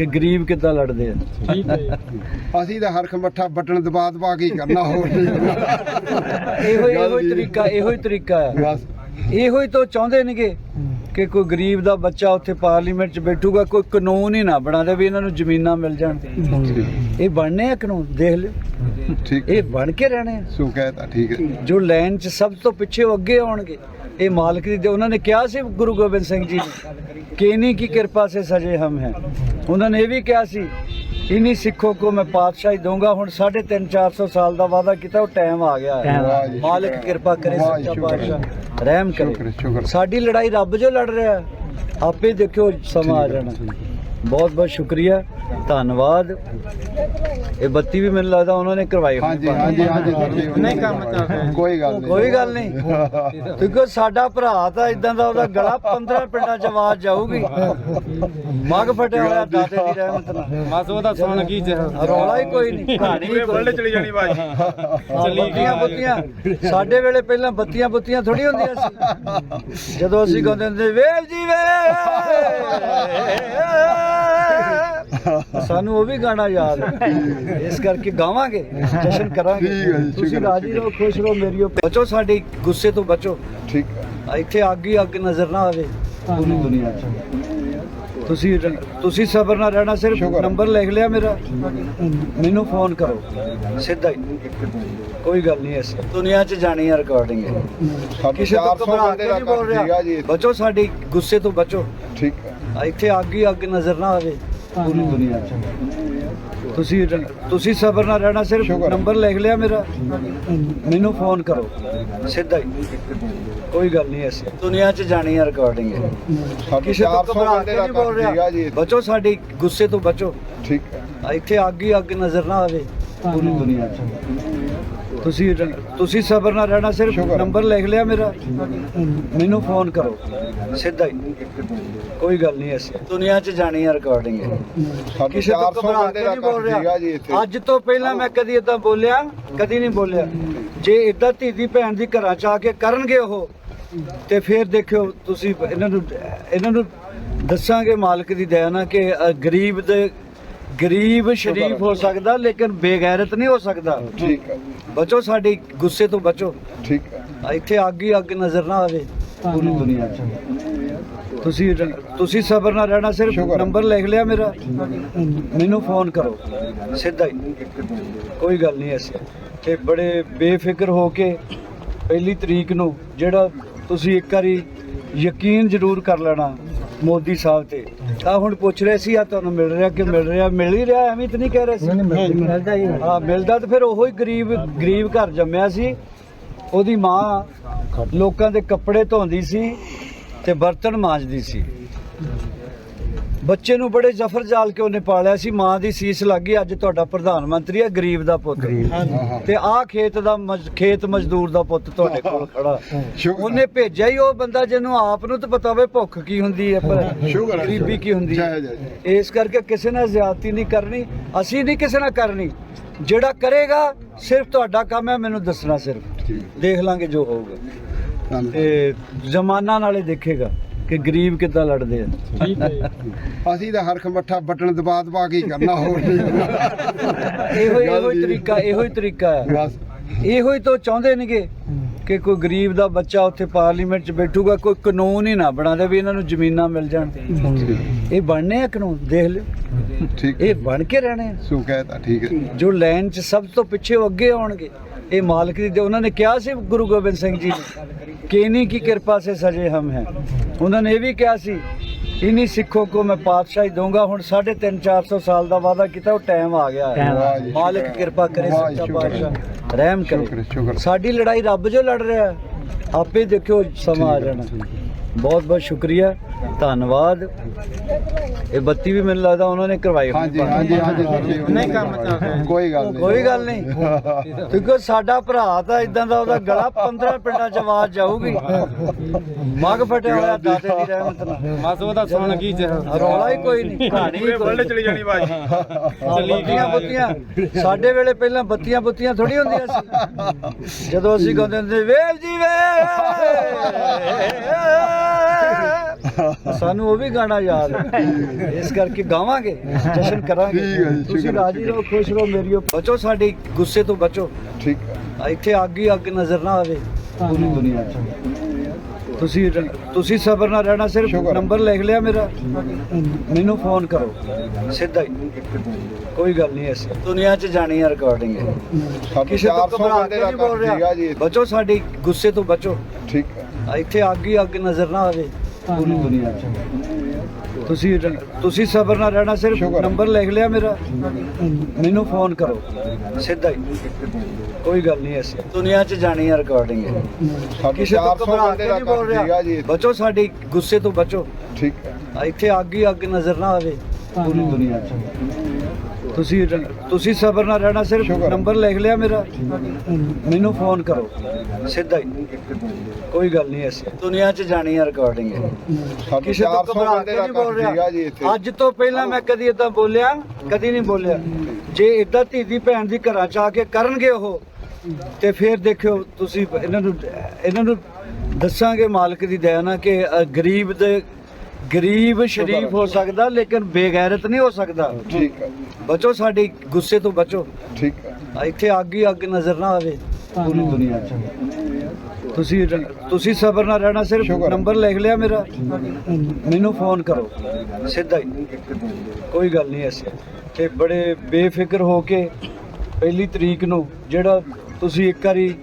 ਕਿ ਗਰੀਬ ਕਿੱਦਾਂ ਲੜਦੇ ਆ? ਠੀਕ ਹੈ ਅਸੀਂ ਤਾਂ ਹਰਖ ਮੱਠਾ ਬਟਨ ਦਬਾ ਦਬਾ ਕੇ ਹੀ ਕਰਨਾ ਹੋਰ ਨਹੀਂ। ਇਹੋ ਹੀ- ਇਹੋ ਹੀ। ਤਰੀਕਾ ਇਹੋ ਹੀ ਤਰੀਕਾ ਹੈ। ਬਸ। ਇਹੋ ਹੀ ਤਾਂ ਚਾਹੁੰਦੇ ਨੇਗੇ ਕਿ ਕੋਈ ਗਰੀਬ ਦਾ ਬੱਚਾ ਉੱਥੇ ਪਾਰਲੀਮੈਂਟ 'ਚ ਬੈਠੂਗਾ ਕੋਈ ਕਾਨੂੰਨ ਹੀ ਨਾ ਬਣਾ ਦੇ ਵੀ ਇਹਨਾਂ ਨੂੰ ਜ਼ਮੀਨਾਂ ਮਿਲ ਜਾਣ। ਇਹ ਬਣਨੇ ਆ ਕਾਨੂੰਨ ਦੇਖ ਲਿਓ। ਠੀਕ। ਇਹ ਬਣ ਕੇ ਰਹਿਣੇ ਆ। ਸੋ ਕਹਿਤਾ ਠੀਕ ਹੈ। ਜੋ ਲਾਈਨ 'ਚ ਸਭ ਤੋਂ ਪਿੱਛੇ ਉਹ ਅੱਗੇ ਆਉਣਗੇ। ਇਹ ਮਾਲਕ ਦੀ ਉਹਨਾਂ ਨੇ ਕਿਹਾ ਸੀ ਗੁਰੂ ਗੋਬਿੰਦ ਸਿੰਘ ਜੀ ਨੇ ਕਿ ਇਨੀ ਕੀ ਕਿਰਪਾ ਸੇ ਸਜੇ ਹਮ ਹੈ। ਉਹਨਾਂ ਨੇ ਇਹ ਵੀ ਕਿਹਾ ਸੀ ਇਨੀ ਸਿੱਖੋ ਕੋ ਮੈਂ ਪਾਤਸ਼ਾਹੀ ਦਊਂਗਾ। ਹੁਣ 3.5 400 ਸਾਲ ਦਾ ਵਾਅਦਾ ਕੀਤਾ ਉਹ ਟਾਈਮ ਆ ਗਿਆ ਹੈ। ਮਾਲਕ ਕਿਰਪਾ ਕਰੇ ਸੱਚਾ ਪਾਤਸ਼ਾਹ ਰਹਿਮ ਕਰੇ। ਸਾਡੀ ਲੜਾਈ ਰੱਬ ਜੋ ਲੜ ਰਿਹਾ ਆਪੇ ਦੇਖਿਓ ਸਮਾਂ ਆ ਜਾਣਾ। ਬਹੁਤ ਬਹੁਤ ਸ਼ੁਕਰੀਆ ਧੰਨਵਾਦ। ਇਹ ਬੱਤੀ ਵੀ ਮੈਨੂੰ ਲੱਗਦਾ ਉਹਨਾਂ ਨੇ ਕਰਵਾਈ ਹੋਣੀ। ਹਾਂਜੀ ਹਾਂਜੀ ਹਾਂਜੀ ਨਹੀਂ ਕੰਮ ਚੱਲ ਰਿਹਾ। ਕੋਈ ਗੱਲ ਨਹੀਂ। ਕੋਈ ਗੱਲ ਨਹੀਂ। ਕਿਉਂਕਿ ਸਾਡਾ ਭਰਾ ਤਾਂ ਇਦਾਂ ਦਾ ਉਹਦਾ ਗਲਾ 15 ਪਿੰਡਾਂ ਚ ਆਵਾਜ਼ ਜਾਊਗੀ। ਮਗ ਫਟਿਆ ਹੋਇਆ ਦਾਤੇ ਦੀ ਰਹਿਮਤ ਨਾਲ। ਬਸ ਉਹਦਾ ਸੁਣ ਕੀ ਰੌਲਾ ਹੀ ਕੋਈ ਨਹੀਂ। ਕਹਾਣੀ ਨਹੀਂ। ਚਲੀ ਜਾਣੀ ਬਾਜੀ। ਚੱਲੀ ਬੱਤੀਆਂ ਬੁੱਤੀਆਂ। ਸਾਡੇ ਵੇਲੇ ਪਹਿਲਾਂ ਬੱਤੀਆਂ ਬੁੱਤੀਆਂ ਥੋੜੀ ਹੁੰਦੀਆਂ ਸੀ। ਜਦੋਂ ਅਸੀਂ ਗਾਉਂਦੇ ਹੁੰਦੇ ਵੇਲ ਜੀ ਵੇ ਸਾਨੂੰ ਉਹ ਵੀ ਗਾਣਾ ਯਾਦ ਹੈ। ਇਸ ਕਰਕੇ ਗਾਵਾਂਗੇ ਜਸ਼ਨ ਕਰਾਂਗੇ ਠੀਕ ਹੈ ਜੀ, ਤੁਸੀਂ ਸ਼ੁਕਰ ਰਾਜੀ ਰਹੋ ਖੁਸ਼ ਰਹੋ ਮੇਰੀਓ ਬਚੋ ਸਾਡੀ ਗੁੱਸੇ ਤੋਂ ਬਚੋ। ਠੀਕ ਹੈ। ਆ ਇੱਥੇ ਅੱਗ ਹੀ ਅੱਗ ਨਜ਼ਰ ਨਾ ਆਵੇ ਪੂਰੀ ਦੁਨੀਆ 'ਚ। ਤੁਸੀਂ ਰ- ਤੁਸੀਂ ਸਬਰ ਨਾਲ ਰਹਿਣਾ ਸਿਰਫ ਸ਼ੁਕਰ। ਨੰਬਰ ਲਿਖ ਲਿਆ ਮੇਰਾ। ਮੈਨੂੰ ਫੋਨ ਕਰੋ ਸਿੱਧਾ ਹੀ। ਕੋਈ ਗੱਲ ਨਹੀਂ ਐਸੀ ਦੁਨੀਆ 'ਚ ਜਾਣੀ ਹੈ ਰਿਕਾਰਡਿੰਗ ਸਾਡੇ ਕਿਸੇ ਤੋਂ 400 ਘਬਰਾ ਬੰਦੇ ਕੇ ਦਾ ਨਹੀਂ ਬੋਲ ਕੰਮ ਸੀਗਾ ਜੀ। ਰਿਹਾ। ਬਚੋ ਸਾਡੀ ਗੁੱਸੇ ਤੋਂ ਬਚੋ। ਠੀਕ ਹੈ। ਆ ਇੱਥੇ ਅੱਗ ਹੀ ਅੱਗ ਨਜ਼ਰ ਨਾ ਆਵੇ। ਪੂਰੀ ਦੁਨੀਆ 'ਚ। ਤੁਸੀਂ ਤੁਸੀਂ ਸਬਰ ਨਾਲ ਰਹਿਣਾ ਸਿਰਫ ਹੈ। ਨੰਬਰ ਲਿਖ ਲਿਆ ਮੇਰਾ। ਮੈਨੂੰ ਫੋਨ ਕਰੋ। ਸਿੱਧਾ ਹੀ। ਕੋਈ ਗੱਲ ਨਹੀਂ ਐਸੀ। ਦੁਨੀਆ 'ਚ ਜਾਣੀ ਹੈ ਰਿਕਾਰਡਿੰਗ ਸਾਡੇ ਕਿਸੇ ਤੋਂ 400 ਘਬਰਾ ਕੇ ਨਹੀਂ ਬੋਲ ਰਿਹਾ। ਬਚੋ ਸਾਡੀ ਗੁੱਸੇ ਤੋਂ ਬਚੋ। ਠੀਕ ਹੈ। ਆ ਇੱਥੇ ਅੱਗ ਹੀ ਅੱਗ ਨਜ਼ਰ ਨਾ ਆਵੇ। ਪੂਰੀ ਦੁਨੀਆ 'ਚ। ਤੁਸੀਂ ਤੁਸੀਂ ਸਬਰ ਨਾਲ ਰਹਿਣਾ ਸਿਰਫ। ਨੰਬਰ ਲਿਖ ਲਿਆ ਮੇਰਾ। ਮੈਨੂੰ ਫੋਨ ਕਰੋ। ਸਿੱਧਾ ਹੀ। ਕੋਈ ਗੱਲ ਨਹੀਂ ਐਸੀ। ਦੁਨੀਆ 'ਚ ਜਾਣੀ ਹੈ ਰਿਕਾਰਡਿੰਗ ਕਿਸੇ ਤੋਂ 400 ਘਬਰਾ ਕੇ ਨਹੀਂ ਬੋਲ ਰਿਹਾ। ਅੱਜ ਤੋਂ ਪਹਿਲਾਂ ਮੈਂ ਕਦੀ ਇਦਾਂ ਬੋਲਿਆ ਕਦੀ ਨਹੀਂ ਬੋਲਿਆ। ਜੇ ਇਦਾਂ ਧੀ ਦੀ ਭੈਣ ਦੀ ਘਰਾਂ ਚ ਆ ਕੇ ਕਰਨਗੇ ਉਹ ਤੇ ਫਿਰ ਦੇਖਿਓ ਤੁਸੀਂ ਇਹਨਾਂ ਨੂੰ ਇਹਨਾਂ ਨੂੰ ਦੱਸਾਂਗੇ ਮਾਲਕ ਦੀ ਦਇਆ ਨਾਲ ਕਿ ਗਰੀਬ ਦੇ ਗਰੀਬ ਸ਼ਰੀਫ ਹੋ ਸਕਦਾ ਲੇਕਿਨ ਬੇਗੈਰਤ ਨਹੀਂ ਹੋ ਸਕਦਾ। ਠੀਕ ਹੈ। ਬਚੋ ਸਾਡੀ ਗੁੱਸੇ ਤੋਂ ਬਚੋ। ਠੀਕ ਹੈ। ਇੱਥੇ ਅੱਗ ਹੀ ਅੱਗ ਨਜ਼ਰ ਨਾ ਆਵੇ। ਪੂਰੀ ਦੁਨੀਆ 'ਚ। ਤੁਸੀਂ ਤੁਸੀਂ ਸਬਰ ਨਾਲ ਰਹਿਣਾ ਸਿਰਫ। ਨੰਬਰ ਲਿਖ ਲਿਆ ਮੇਰਾ। ਮੈਨੂੰ ਫੋਨ ਕਰੋ। ਸਿੱਧਾ ਹੀ। ਕੋਈ ਗੱਲ ਨਹੀਂ ਐਸੀ। ਤੇ ਬੜੇ ਬੇਫਿਕਰ ਹੋ ਕੇ ਪਹਿਲੀ ਤਰੀਕ ਨੂੰ ਜਿਹੜਾ ਤੁਸੀਂ ਇੱਕ ਵਾਰੀ ਯਕੀਨ ਜ਼ਰੂਰ ਕਰ ਲੈਣਾ। ਮੋਦੀ ਸਾਹਿਬ ਤੇ। ਆ ਹੁਣ ਪੁੱਛ ਰਹੇ ਸੀ ਆ ਤੁਹਾਨੂੰ ਮਿਲ ਰਿਹਾ ਕਿ ਮਿਲ ਰਿਹਾ? ਮਿਲ ਹੀ ਰਿਹਾ ਐਵੇਂ ਤਾਂ ਨਹੀਂ ਕਹਿ ਰਹੇ ਸੀ। ਮਿਲਦਾ ਹੀ ਹਾਂ ਮਿਲਦਾ ਤਾਂ ਫਿਰ ਉਹੋ ਹੀ ਗਰੀਬ ਗਰੀਬ ਘਰ ਜੰਮਿਆ ਸੀ। ਉਹਦੀ ਮਾਂ ਲੋਕਾਂ ਦੇ ਕੱਪੜੇ ਧੋਂਦੀ ਸੀ ਤੇ ਬਰਤਨ ਮਾਂਜਦੀ ਸੀ। ਬੱਚੇ ਨੂੰ ਬੜੇ ਜ਼ਫਰ ਜਾਲ ਕੇ ਉਹਨੇ ਪਾਲਿਆ ਸੀ ਮਾਂ ਦੀ ਸੀਸ ਲੱਗੀ ਅੱਜ ਤੁਹਾਡਾ ਪ੍ਰਧਾਨ ਮੰਤਰੀ ਹੈ ਗਰੀਬ ਦਾ ਪੁੱਤ। ਤੇ ਆਹ ਖੇਤ ਦਾ ਮਜ਼- ਖੇਤ ਮਜ਼ਦੂਰ ਦਾ ਪੁੱਤ ਤੁਹਾਡੇ ਕੋਲ ਖੜਾ। ਸ਼ੁਕਰ। ਉਹਨੇ ਭੇਜਿਆ ਹੀ ਉਹ ਬੰਦਾ ਜਿਹਨੂੰ ਆਪ ਨੂੰ ਤਾਂ ਪਤਾ ਹੋਵੇ ਭੁੱਖ ਕੀ ਹੁੰਦੀ ਹੈ ਪਰ ਸ਼ੁਕਰ ਹੈ, ਗਰੀਬੀ ਕੀ ਹੁੰਦੀ ਹੈ। ਇਸ ਕਰਕੇ ਕਿਸੇ ਨਾਲ ਜ਼ਿਆਦਤੀ ਨਹੀਂ ਕਰਨੀ ਅਸੀਂ ਨਹੀਂ ਕਿਸੇ ਨਾਲ ਕਰਨੀ। ਜਿਹੜਾ ਕਰੇਗਾ ਸਿਰਫ ਤੁਹਾਡਾ ਕੰਮ ਹੈ ਮੈਨੂੰ ਦੱਸਣਾ ਸਿਰਫ। ਠੀਕ। ਦੇਖ ਲਾਂਗੇ ਜੋ ਹੋਊਗਾ। ਧੰਨਵਾਦ। ਤੇ ਜ਼ਮਾਨਾ ਨਾਲੇ ਦੇਖੇਗਾ। ਕਿ ਗਰੀਬ ਕਿੱਦਾਂ ਲੜਦੇ ਆ? ਠੀਕ ਹੈ ਅਸੀਂ ਤਾਂ ਹਰਖ ਮੱਠਾ ਬਟਨ ਦਬਾ ਦਬਾ ਕੇ ਹੀ ਕਰਨਾ ਹੋਰ ਨਹੀਂ ਇਹੋ ਇਹੋ ਹੀ ਤਰੀਕਾ ਇਹੋ ਹੀ ਤਰੀਕਾ ਹੈ। ਬਸ। ਇਹੋ ਹੀ ਤਾਂ ਚਾਹੁੰਦੇ ਨੇਗੇ ਕਿ ਕੋਈ ਗਰੀਬ ਦਾ ਬੱਚਾ ਉੱਥੇ ਪਾਰਲੀਮੈਂਟ 'ਚ ਬੈਠੂਗਾ ਕੋਈ ਕਾਨੂੰਨ ਹੀ ਨਾ ਬਣਾ ਦੇ ਵੀ ਇਹਨਾਂ ਨੂੰ ਜ਼ਮੀਨਾਂ ਮਿਲ ਜਾਣ। ਇਹ ਬਣਨੇ ਆ ਕਾਨੂੰਨ ਦੇਖ ਲਿਓ। ਠੀਕ ਇਹ ਬਣ ਕੇ ਰਹਿਣੇ ਆ। ਸੋ ਕਹਿਤਾ ਠੀਕ ਹੈ। ਜੋ ਲਾਈਨ 'ਚ ਸਭ ਤੋਂ ਪਿੱਛੇ ਉਹ ਅੱਗੇ ਆਉਣਗੇ। ਇਹ ਮਾਲਕ ਦੀ ਉਹਨਾਂ ਨੇ ਕਿਹਾ ਸੀ ਗੁਰੂ ਗੋਬਿੰਦ ਸਿੰਘ ਜੀ ਨੇ ਕਿ ਕੀ ਕਿਰਪਾ ਸੇ ਸਜੇ ਹਮ ਹੈ। ਉਹਨਾਂ ਨੇ ਇਹ ਵੀ ਕਿਹਾ ਸੀ ਇਨੀ ਸਿੱਖੋ ਕੋ ਮੈਂ ਪਾਤਸ਼ਾਹੀ ਦਊਂਗਾ। ਹੁਣ 3.5 400 ਸਾਲ ਦਾ ਵਾਅਦਾ ਕੀਤਾ ਉਹ ਟਾਈਮ ਆ ਗਿਆ ਹੈ। ਮਾਲਕ ਕਿਰਪਾ ਕਰੇ ਸੱਚਾ ਪਾਤਸ਼ਾਹ। ਰਹਿਮ ਕਰੇ। ਸਾਡੀ ਲੜਾਈ ਰੱਬ ਜੋ ਲੜ ਰਿਹਾ ਆਪੇ ਦੇਖਿਓ ਸਮਾਂ ਆ ਜਾਣਾ। ਬਹੁਤ ਬਹੁਤ ਸ਼ੁਕਰੀਆ ਧੰਨਵਾਦ। ਇਹ ਬੱਤੀ ਵੀ ਮੈਨੂੰ ਲੱਗਦਾ ਉਹਨਾਂ ਨੇ ਕਰਵਾਈ ਹੋਣੀ ਹਾਂਜੀ ਹਾਂਜੀ ਹਾਂਜੀ ਨਹੀਂ ਕੰਮ ਚੱਲ ਰਿਹਾ। ਕੋਈ ਗੱਲ ਨਹੀਂ। ਕੋਈ ਗੱਲ ਨਹੀਂ। ਕਿਉਂਕਿ ਸਾਡਾ ਭਰਾ ਤਾਂ ਇਦਾਂ ਦਾ ਉਹਦਾ ਗਲਾ 15 ਪਿੰਡਾਂ ਚ ਆਵਾਜ਼ ਜਾਊਗੀ। ਮਗ ਫਟਿਆ ਹੋਇਆ ਦਾਤੇ ਦੀ ਰਹਿਮਤ ਨਾਲ। ਬਸ ਉਹਦਾ ਸੁਣ ਕੀ ਰੌਲਾ ਹੀ ਕੋਈ ਨਹੀਂ। ਕਹਾਣੀ ਕੋਈ ਨਹੀਂ। ਚਲੀ ਜਾਣੀ ਬਾਜੀ। ਚੱਲੀ ਬੱਤੀਆਂ ਬੁੱਤੀਆਂ। ਸਾਡੇ ਵੇਲੇ ਪਹਿਲਾਂ ਬੱਤੀਆਂ ਬੁੱਤੀਆਂ ਥੋੜੀ ਹੁੰਦੀਆਂ ਸੀ। ਜਦੋਂ ਅਸੀਂ ਗਾਉਂਦੇ ਹੁੰਦੇ ਵੇਲ ਜੀ ਵੇ ਸਾਨੂੰ ਉਹ ਵੀ ਗਾਣਾ ਯਾਦ ਹੈ। ਇਸ ਕਰਕੇ ਗਾਵਾਂਗੇ ਜਸ਼ਨ ਕਰਾਂਗੇ। ਠੀਕ ਹੈ ਜੀ, ਤੁਸੀਂ ਸ਼ੁਕਰ ਹੈ, ਰਾਜੀ ਰਹੋ ਖੁਸ਼ ਰਹੋ ਮੇਰੀਓ ਬਚੋ ਸਾਡੇ ਗੁੱਸੇ ਤੋਂ ਬਚੋ। ਠੀਕ ਹੈ। ਇੱਥੇ ਅੱਗ ਹੀ ਅੱਗ ਨਜ਼ਰ ਨਾ ਆਵੇ। ਪੂਰੀ ਦੁਨੀਆ 'ਚ। ਤੁਸੀਂ ਤੁਸੀਂ ਸਬਰ ਨਾਲ ਰਹਿਣਾ ਸਿਰਫ ਸ਼ੁਕਰ। ਨੰਬਰ ਲਿਖ ਲਿਆ ਮੇਰਾ। ਮੈਨੂੰ ਫੋਨ ਕਰੋ। ਸਿੱਧਾ ਹੀ। ਕੋਈ ਗੱਲ ਨਹੀਂ ਐਸੀ ਦੁਨੀਆ 'ਚ ਜਾਣੀ ਹੈ ਰਿਕਾਰਡਿੰਗ ਹੈ ਸਾਡੇ ਕਿਸੇ ਤੋਂ 400 ਘਬਰਾ ਬੰਦੇ ਕੇ ਦਾ ਨਹੀਂ ਬੋਲ ਕੰਮ ਸੀਗਾ ਰਿਹਾ ਜੀ। ਬਚੋ ਸਾਡੇ ਗੁੱਸੇ ਤੋਂ ਬਚੋ। ਠੀਕ ਹੈ। ਇੱਥੇ ਅੱਗ ਹੀ ਅੱਗ ਨਜ਼ਰ ਨਾ ਆਵੇ। ਪੂਰੀ ਦੁਨੀਆ 'ਚ। ਤੁਸੀਂ ਤੁਸੀਂ ਸਬਰ ਨਾਲ ਰਹਿਣਾ ਸਿਰਫ। ਨੰਬਰ ਲਿਖ ਲਿਆ ਮੇਰਾ। ਮੈਨੂੰ ਫੋਨ ਕਰੋ। ਸਿੱਧਾ ਹੀ। ਕੋਈ ਗੱਲ ਨਹੀਂ ਐਸੀ ਦੁਨੀਆ 'ਚ ਜਾਣੀ ਹੈ ਰਿਕਾਰਡਿੰਗ ਹੈ ਕਿਸੇ ਤੋਂ 400 ਘਬਰਾ ਕੇ ਨਹੀਂ ਬੋਲ ਰਿਹਾ। ਬਚੋ ਸਾਡੇ ਗੁੱਸੇ ਤੋਂ ਬਚੋ। ਠੀਕ ਹੈ। ਇੱਥੇ ਅੱਗ ਹੀ ਅੱਗ ਨਜ਼ਰ ਨਾ ਆਵੇ। ਪੂਰੀ ਦੁਨੀਆ 'ਚ। ਤੁਸੀਂ ਤੁਸੀਂ ਸਬਰ ਨਾਲ ਰਹਿਣਾ ਸਿਰਫ। ਨੰਬਰ ਲਿਖ ਲਿਆ ਮੇਰਾ। ਮੈਨੂੰ ਫੋਨ ਕਰੋ। ਸਿੱਧਾ ਹੀ। ਕੋਈ ਗੱਲ ਨਹੀਂ ਐਸੀ ਦੁਨੀਆ 'ਚ ਜਾਣੀ ਹੈ ਰਿਕਾਰਡਿੰਗ ਹੈ। ਕਿਸੇ ਤੋਂ 400 ਘਬਰਾ ਕੇ ਨਹੀਂ ਬੋਲ ਰਿਹਾ। ਇੱਥੇ। ਅੱਜ ਤੋਂ ਪਹਿਲਾਂ ਮੈਂ ਕਦੀ ਇਦਾਂ ਬੋਲਿਆ ਕਦੀ ਨਹੀਂ ਬੋਲਿਆ। ਜੇ ਇਦਾਂ ਧੀ ਦੀ ਭੈਣ ਦੀ ਘਰਾਂ ਚ ਆ ਕੇ ਕਰਨਗੇ ਉਹ ਤੇ ਫਿਰ ਦੇਖਿਓ ਤੁਸੀਂ ਇਹਨਾਂ ਨੂੰ ਇਹਨਾਂ ਨੂੰ ਦੱਸਾਂਗੇ ਮਾਲਕ ਦੀ ਦਇਆ ਨਾਲ ਕਿ ਗਰੀਬ ਦੇ ਗਰੀਬ ਸ਼ਰੀਫ ਹੋ ਸਕਦਾ ਲੇਕਿਨ ਬੇਗੈਰਤ ਨਹੀਂ ਹੋ ਸਕਦਾ। ਠੀਕ ਹੈ। ਬਚੋ ਸਾਡੇ ਗੁੱਸੇ ਤੋਂ ਬਚੋ। ਠੀਕ ਹੈ। ਇੱਥੇ ਅੱਗ ਹੀ ਅੱਗ ਨਜ਼ਰ ਨਾ ਆਵੇ ਪੂਰੀ ਦੁਨੀਆ 'ਚ। ਤੁਸੀਂ ਤੁਸੀਂ ਸਬਰ ਨਾਲ ਰਹਿਣਾ ਸਿਰਫ। ਨੰਬਰ ਲਿਖ ਲਿਆ ਮੇਰਾ। ਮੈਨੂੰ ਫੋਨ ਕਰੋ। ਸਿੱਧਾ ਹੀ। ਕੋਈ ਗੱਲ ਨਹੀਂ ਐਸੀ। ਤੇ ਬੜੇ ਬੇਫਿਕਰ ਹੋ ਕੇ ਪਹਿਲੀ ਤਰੀਕ ਨੂੰ ਜਿਹੜਾ ਤੁਸੀਂ ਇੱਕ ਵਾਰੀ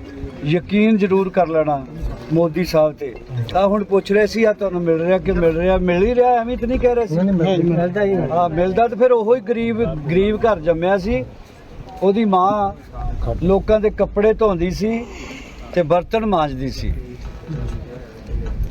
ਯਕੀਨ ਜ਼ਰੂਰ ਕਰ ਲੈਣਾ। ਮੋਦੀ ਸਾਹਿਬ ਤੇ। ਆ ਹੁਣ ਪੁੱਛ ਰਹੇ ਸੀ ਆ ਤੁਹਾਨੂੰ ਮਿਲ ਰਿਹਾ ਕਿ ਮਿਲ ਰਿਹਾ? ਮਿਲ ਹੀ ਰਿਹਾ ਐਵੇਂ ਤਾਂ ਨਹੀਂ ਕਹਿ ਰਹੇ ਸੀ? ਮਿਲਦਾ ਹੀ ਹਾਂ ਮਿਲਦਾ ਤਾਂ ਫਿਰ ਉਹੋ ਹੀ ਗਰੀਬ ਗਰੀਬ ਘਰ ਜੰਮਿਆ ਸੀ। ਉਹਦੀ ਮਾਂ ਲੋਕਾਂ ਦੇ ਕੱਪੜੇ ਧੋਂਦੀ ਸੀ ਤੇ ਬਰਤਨ ਮਾਂਜਦੀ ਸੀ।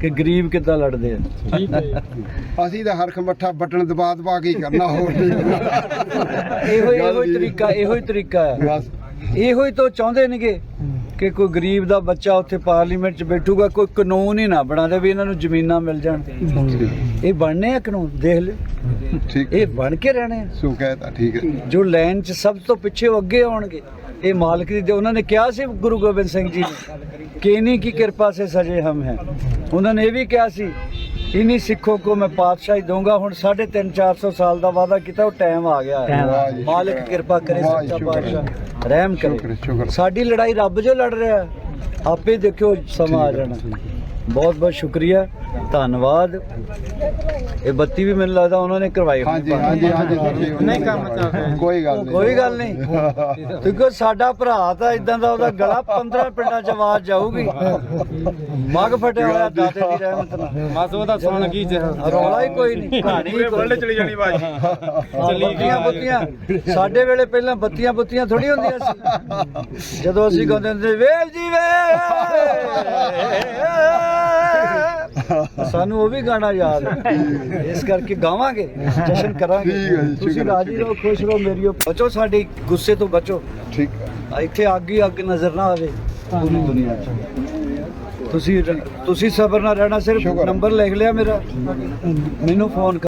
ਕਿ ਗਰੀਬ ਕਿੱਦਾਂ ਲੜਦੇ ਆ? ਠੀਕ ਹੈ ਅਸੀਂ ਤਾਂ ਹਰਖ ਮੱਠਾ ਬਟਨ ਦਬਾ ਦਬਾ ਕੇ ਹੀ ਕਰਨਾ ਹੋਰ ਨਹੀਂ ਇਹੋ ਇਹੋ ਹੀ ਤਰੀਕਾ ਇਹੋ ਹੀ ਤਰੀਕਾ ਹੈ। ਬਸ। ਇਹੋ ਹੀ ਤਾਂ ਚਾਹੁੰਦੇ ਨੇਗੇ ਕਿ ਕੋਈ ਗਰੀਬ ਦਾ ਬੱਚਾ ਉੱਥੇ ਪਾਰਲੀਮੈਂਟ 'ਚ ਬੈਠੂਗਾ ਕੋਈ ਕਾਨੂੰਨ ਹੀ ਨਾ ਬਣਾ ਦੇ ਵੀ ਇਹਨਾਂ ਨੂੰ ਜ਼ਮੀਨਾਂ ਮਿਲ ਜਾਣ। ਇਹ ਬਣਨੇ ਆ ਕਾਨੂੰਨ ਦੇਖ ਲਿਓ। ਠੀਕ ਇਹ ਬਣ ਕੇ ਰਹਿਣੇ ਸੋ ਕਹਿਤਾ ਠੀਕ ਹੈ। ਜੋ ਲਾਈਨ 'ਚ ਸਭ ਤੋਂ ਪਿੱਛੇ ਉਹ ਅੱਗੇ ਆਉਣਗੇ। ਇਹ ਮਾਲਕ ਦੀ ਤੇ ਉਹਨਾਂ ਨੇ ਕਿਹਾ ਸੀ ਗੁਰੂ ਗੋਬਿੰਦ ਸਿੰਘ ਜੀ ਨੇ ਕਿਨੀ ਕੀ ਕਿਰਪਾ ਸੇ ਸਜੇ ਹਮ ਹੈ। ਉਹਨਾਂ ਨੇ ਇਹ ਵੀ ਕਿਹਾ ਸੀ ਇਨੀ ਸਿੱਖੋ ਕੋ ਮੈਂ ਪਾਤਸ਼ਾਹੀ ਦਊਂਗਾ। ਹੁਣ 3.5 400 ਸਾਲ ਦਾ ਵਾਅਦਾ ਕੀਤਾ ਉਹ ਟਾਈਮ ਆ ਗਿਆ ਹੈ। ਮਾਲਕ ਕਿਰਪਾ ਕਰੇ ਸੱਚਾ ਪਾਤਸ਼ਾਹ। ਰਹਿਮ ਕਰੇ। ਸਾਡੀ ਲੜਾਈ ਰੱਬ ਜੋ ਲੜ ਰਿਹਾ ਆਪੇ ਦੇਖਿਓ ਸਮਾਂ ਆ ਜਾਣਾ। ਬਹੁਤ ਬਹੁਤ ਸ਼ੁਕਰੀਆ ਧੰਨਵਾਦ। ਇਹ ਬੱਤੀ ਵੀ ਮੈਨੂੰ ਲੱਗਦਾ ਉਹਨਾਂ ਨੇ ਕਰਵਾਈ ਹੋਣੀ ਹਾਂਜੀ ਹਾਂਜੀ ਹਾਂਜੀ ਨਹੀਂ ਕੰਮ ਚੱਲ ਰਿਹਾ। ਕੋਈ ਗੱਲ ਨਹੀਂ। ਕੋਈ ਗੱਲ ਨਹੀਂ। ਕਿਉਂਕਿ ਸਾਡਾ ਭਰਾ ਤਾਂ ਇਦਾਂ ਦਾ ਉਹਦਾ ਗਲਾ 15 ਪਿੰਡਾਂ ਚ ਆਵਾਜ਼ ਜਾਊਗੀ। ਮੱਗ ਫਟਿਆ ਹੋਇਆ ਦਾਤੇ ਦੀ ਰਹਿਮਤ ਨਾਲ। ਬਸ ਉਹਦਾ ਸੁਣ ਕੀ ਰੌਲਾ ਹੀ ਕੋਈ ਨਹੀਂ। ਕਹਾਣੀ ਹੀ ਕੋਈ ਚਲੀ ਜਾਣੀ ਬਾਜੀ ਚੱਲੀ ਬੱਤੀਆਂ ਬੱਤੀਆਂ। ਸਾਡੇ ਵੇਲੇ ਪਹਿਲਾਂ ਬੱਤੀਆਂ ਬੱਤੀਆਂ ਥੋੜੀ ਹੁੰਦੀਆਂ ਸੀ। ਜਦੋਂ ਅਸੀਂ ਗਾਉਂਦੇ ਹੁੰਦੇ ਵੇਲ ਜੀ ਵੇ ਸਾਨੂੰ ਉਹ ਵੀ ਗਾਣਾ ਯਾਦ ਹੈ। ਇਸ ਕਰਕੇ ਗਾਵਾਂਗੇ ਜਸ਼ਨ ਕਰਾਂਗੇ। ਠੀਕ ਹੈ ਜੀ, ਤੁਸੀਂ ਸ਼ੁਕਰ ਰਾਜੀ ਰਹੋ ਖੁਸ਼ ਰਹੋ ਮੇਰੀਓ ਬਚੋ ਸਾਡੇ ਗੁੱਸੇ ਤੋਂ ਬਚੋ। ਠੀਕ ਹੈ। ਇੱਥੇ ਅੱਗ ਹੀ ਅੱਗ ਨਜ਼ਰ ਨਾ ਆਵੇ ਪੂਰੀ ਦੁਨੀਆ 'ਚ। ਤੁਸੀਂ ਤੁਸੀਂ ਸਬਰ ਨਾਲ ਰਹਿਣਾ ਸਿਰਫ ਸ਼ੁਕਰ। ਨੰਬਰ ਲਿਖ ਲਿਆ ਮੇਰਾ। ਮੈਨੂੰ ਫੋਨ